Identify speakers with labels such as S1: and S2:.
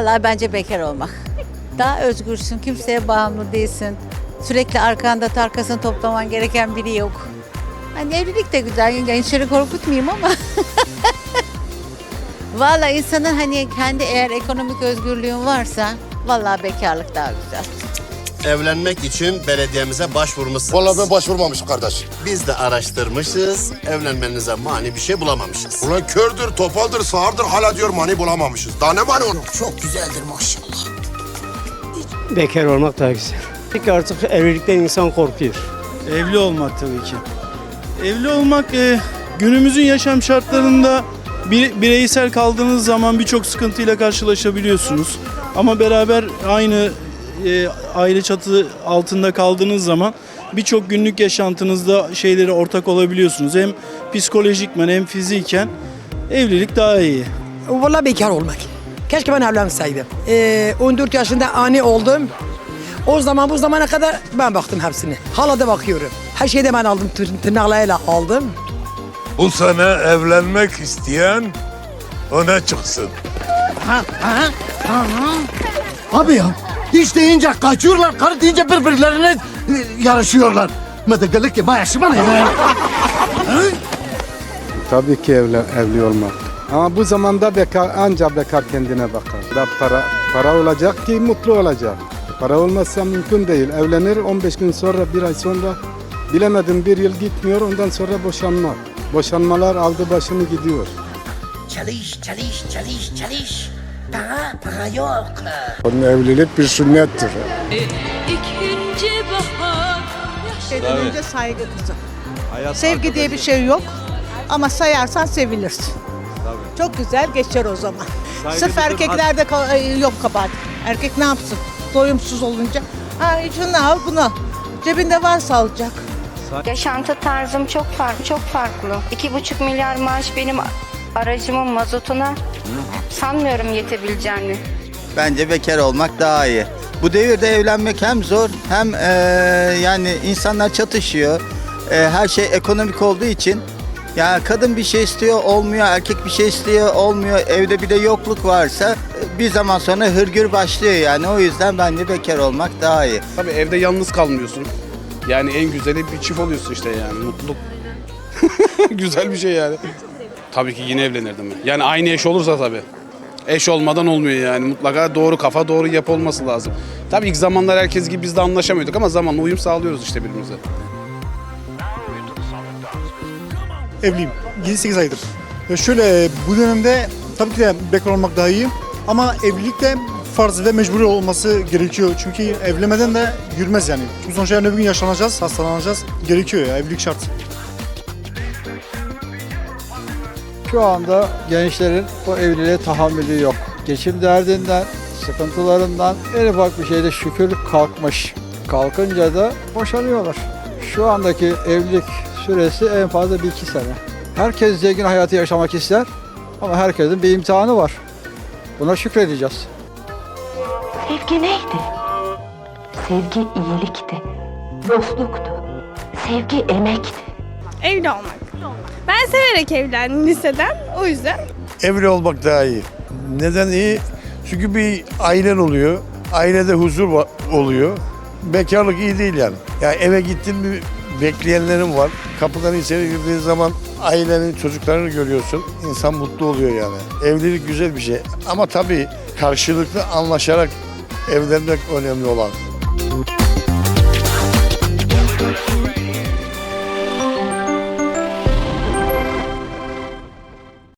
S1: Vallahi bence bekar olmak. Daha özgürsün, kimseye bağımlı değilsin. Sürekli arkanda arkasını toplaman gereken biri yok. Hani evlilik de güzel, gençleri korkutmayayım ama. Vallahi insanın hani kendi eğer ekonomik özgürlüğün varsa vallahi bekarlık daha güzel.
S2: Evlenmek için belediyemize başvurmuşsunuz.
S3: Vallahi ben başvurmamışım kardeş.
S2: Biz de araştırmışız. Evlenmenize mani bir şey bulamamışız.
S3: Ulan kördür, topaldır, sağırdır hala diyor mani bulamamışız. Daha ne mani onun?
S4: Çok güzeldir maşallah.
S5: Bekar olmak daha güzel. Çünkü artık evlilikten insan korkuyor.
S6: Evli olmak tabii ki. Evli olmak e, günümüzün yaşam şartlarında bir, bireysel kaldığınız zaman birçok sıkıntıyla karşılaşabiliyorsunuz. Ama beraber aynı e, aile çatı altında kaldığınız zaman birçok günlük yaşantınızda şeyleri ortak olabiliyorsunuz. Hem psikolojikmen hem fiziken evlilik daha iyi.
S4: Vallahi bekar olmak. Keşke ben evlenseydim. Ee, 14 yaşında ani oldum. O zaman bu zamana kadar ben baktım hepsini. Hala da bakıyorum. Her şeyi de ben aldım. Tır, tırnaklarıyla aldım.
S7: Bu sene evlenmek isteyen öne çıksın.
S8: Abi ya hiç deyince kaçıyorlar, karı deyince birbirlerine e, yarışıyorlar. Medegelik ki bayaşı bana ya.
S9: Tabii ki evli, evli olmak. Ama bu zamanda bekar, anca bekar kendine bakar. Da para, para olacak ki mutlu olacak. Para olmazsa mümkün değil. Evlenir 15 gün sonra, bir ay sonra bilemedim bir yıl gitmiyor ondan sonra boşanma. Boşanmalar aldı başını gidiyor.
S4: Çalış, çalış, çalış, çalış. Para, para yok.
S9: Onun evlilik bir sünnettir.
S10: İkinci bahar
S11: Şeyden önce saygı kızım. Sevgi diye bir şey yok. Ama sayarsan sevilirsin. Çok güzel geçer o zaman. Sırf erkeklerde ka- e, yok kabahat. Erkek ne yapsın? Doyumsuz olunca. Ha şunu al bunu. Cebinde varsa alacak.
S10: Yaşantı tarzım çok farklı, çok farklı. İki buçuk milyar maaş benim aracımın mazotuna sanmıyorum yetebileceğini.
S12: Bence bekar olmak daha iyi. Bu devirde evlenmek hem zor hem eee, yani insanlar çatışıyor. Eee, her şey ekonomik olduğu için ya kadın bir şey istiyor olmuyor, erkek bir şey istiyor olmuyor. Evde bir de yokluk varsa e, bir zaman sonra hırgür başlıyor yani. O yüzden bence bekar olmak daha iyi.
S6: Tabii evde yalnız kalmıyorsun. Yani en güzeli bir çift oluyorsun işte yani mutluluk. Güzel bir şey yani. Tabii ki yine evlenirdim. Yani aynı eş olursa tabii. Eş olmadan olmuyor yani. Mutlaka doğru kafa, doğru yapı olması lazım. Tabii ilk zamanlar herkes gibi biz de anlaşamıyorduk ama zamanla uyum sağlıyoruz işte birbirimize.
S5: Evliyim. 7-8 aydır. Ya şöyle bu dönemde tabii ki de bekar olmak daha iyi. Ama evlilik de farz ve mecburi olması gerekiyor. Çünkü evlenmeden de yürümez yani. Çünkü sonuçta yarın öbür gün yaşlanacağız, hastalanacağız. Gerekiyor ya evlilik şart.
S9: Şu anda gençlerin o evliliğe tahammülü yok. Geçim derdinden, sıkıntılarından en ufak bir şeyde şükür kalkmış. Kalkınca da boşanıyorlar. Şu andaki evlilik süresi en fazla bir iki sene. Herkes zengin hayatı yaşamak ister ama herkesin bir imtihanı var. Buna şükredeceğiz.
S10: Sevgi neydi? Sevgi iyilikti, dostluktu. Sevgi emekti.
S11: Evli olmak. Ben severek evlendim liseden. O yüzden
S7: Evli olmak daha iyi. Neden iyi? Çünkü bir ailen oluyor. Ailede huzur oluyor. Bekarlık iyi değil yani. Ya eve gittin mi bekleyenlerin var. Kapıdan içeri girdiğin zaman ailenin çocuklarını görüyorsun. İnsan mutlu oluyor yani. Evlilik güzel bir şey. Ama tabii karşılıklı anlaşarak evlenmek önemli olan.